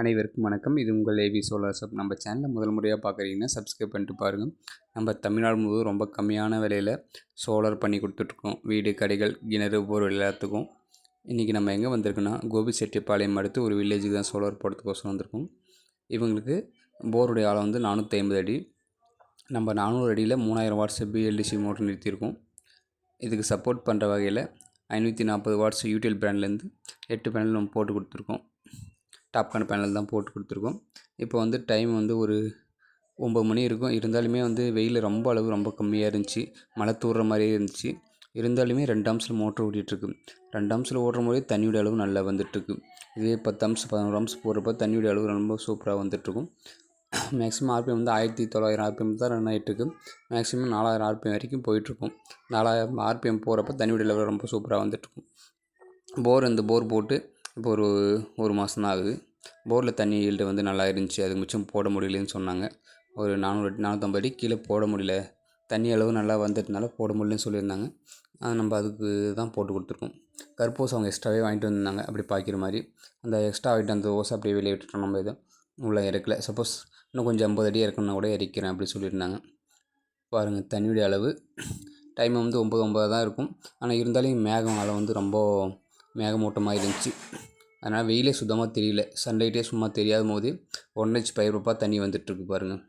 அனைவருக்கும் வணக்கம். இது உங்கள் ஏவி சோலார் சப் நம்ம சேனலை முதல் முறையாக பார்க்குறீங்கன்னா சப்ஸ்கிரைப் பண்ணிட்டு பாருங்கள் நம்ம தமிழ்நாடு முழுவதும் ரொம்ப கம்மியான விலையில் சோலார் பண்ணி கொடுத்துட்ருக்கோம். வீடு கடைகள் கிணறு போர் எல்லாத்துக்கும். இன்றைக்கி நம்ம எங்கே வந்திருக்கோன்னா கோபிச்செட்டிப்பாளையம் அடுத்து ஒரு வில்லேஜுக்கு தான் சோலார் போடுறதுக்கோசம் வந்திருக்கோம். இவங்களுக்கு போருடைய ஆழம் வந்து நானூற்றி ஐம்பது அடி. நம்ம நானூறு அடியில் மூணாயிரம் வாட்ஸ் பிஎல்டிசி மோட்டர் நிறுத்தியிருக்கோம். இதுக்கு சப்போர்ட் பண்ணுற வகையில் ஐநூற்றி நாற்பது வாட்ஸ் யூடிஎல் பிராண்ட்லேருந்து எட்டு பேனல் நம்ம போட்டு கொடுத்துருக்கோம். டாப்கான் பேனல் தான் போட்டு கொடுத்துருக்கோம். இப்போ வந்து டைம் வந்து ஒரு ஒம்பது மணி இருக்கும். இருந்தாலுமே வந்து வெயில் ரொம்ப அளவு ரொம்ப கம்மியாக இருந்துச்சு. மழை தூடுற மாதிரியே இருந்துச்சு. இருந்தாலுமே ரெண்டு அம்சில் மோட்ரு ஓடிட்டுருக்கு. ரெண்டு ஓடுற போதே தண்ணியோட அளவு நல்லா வந்துட்டுருக்கு. இதே பத்து பதினோரு அம்சம் போடுறப்ப தண்ணியோட அளவு ரொம்ப சூப்பராக வந்துட்டுருக்கும். மேக்ஸிமம் ஆர்பிஎம் வந்து ஆயிரத்தி தொள்ளாயிரம் ஆர்பிஎம் தான் ரன் ஆகிட்டுருக்கு மேக்ஸிமம் நாலாயிரம் ஆர்பிஎம் வரைக்கும் போயிட்டுருக்கும். நாலாயிரம் ஆர்பிஎம் போகிறப்ப தண்ணியோட அளவு ரொம்ப சூப்பராக வந்துட்டுருக்கும். போர் இந்த போர் போட்டு இப்போ ஒரு ஒரு மாதம் தான் ஆகுது. போரில் தண்ணி ஈல்டு வந்து நல்லா இருந்துச்சு. அதுக்கு மிச்சம் போட முடியலன்னு சொன்னாங்க. ஒரு நானூறு நானூற்றம்பது அடி கீழே போட முடியல. தண்ணி அளவு நல்லா வந்ததுனால போட முடியலன்னு சொல்லியிருந்தாங்க. நம்ம அதுக்கு தான் போட்டு கொடுத்துருக்கோம். கற்பூசம் அவங்க எக்ஸ்ட்ராவே வாங்கிட்டு வந்திருந்தாங்க. அப்படி பாய்க்கிற மாதிரி. அந்த எக்ஸ்ட்ரா வாங்கிட்டு அந்த ஓசை அப்படியே வெளியே விட்டுட்டோம். நம்ம இதை உள்ளே இறக்கல. சப்போஸ் இன்னும் கொஞ்சம் ஐம்பது அடி இறக்கணும்னா கூட இறக்கிறேன் அப்படி சொல்லியிருந்தாங்க. பாருங்கள் தண்ணியுடைய அளவு. டைம் வந்து ஒம்பது ஒம்பது தான் இருக்கும். ஆனால் இருந்தாலும் மேகம் அளவு வந்து ரொம்ப மேகமூட்டமாக இருந்துச்சு. அதனால் வெயிலே சுத்தமாக தெரியல. சன்லைட்டே சும்மா தெரியாத போது ஒன் பயிர் பயிர்ப்பா தண்ணி வந்துட்டுருக்கு பாருங்கள்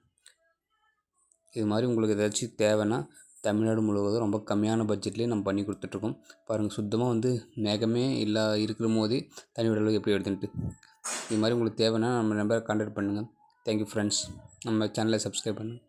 இது மாதிரி உங்களுக்கு ஏதாச்சும் தேவைன்னா தமிழ்நாடு முழுவதும் ரொம்ப கம்மியான பட்ஜெட்லேயே நம்ம பண்ணி கொடுத்துட்ருக்கோம் பாருங்கள் சுத்தமாக வந்து மேகமே இல்லா இருக்கிற போதே தண்ணி அளவு எப்படி எடுத்துன்ட்டு. இது மாதிரி உங்களுக்கு தேவைன்னா நம்ம நம்பரை கான்டாக்ட் பண்ணுங்கள் தேங்க்யூ ஃப்ரெண்ட்ஸ் நம்ம சேனலை சப்ஸ்கிரைப் பண்ணுங்கள்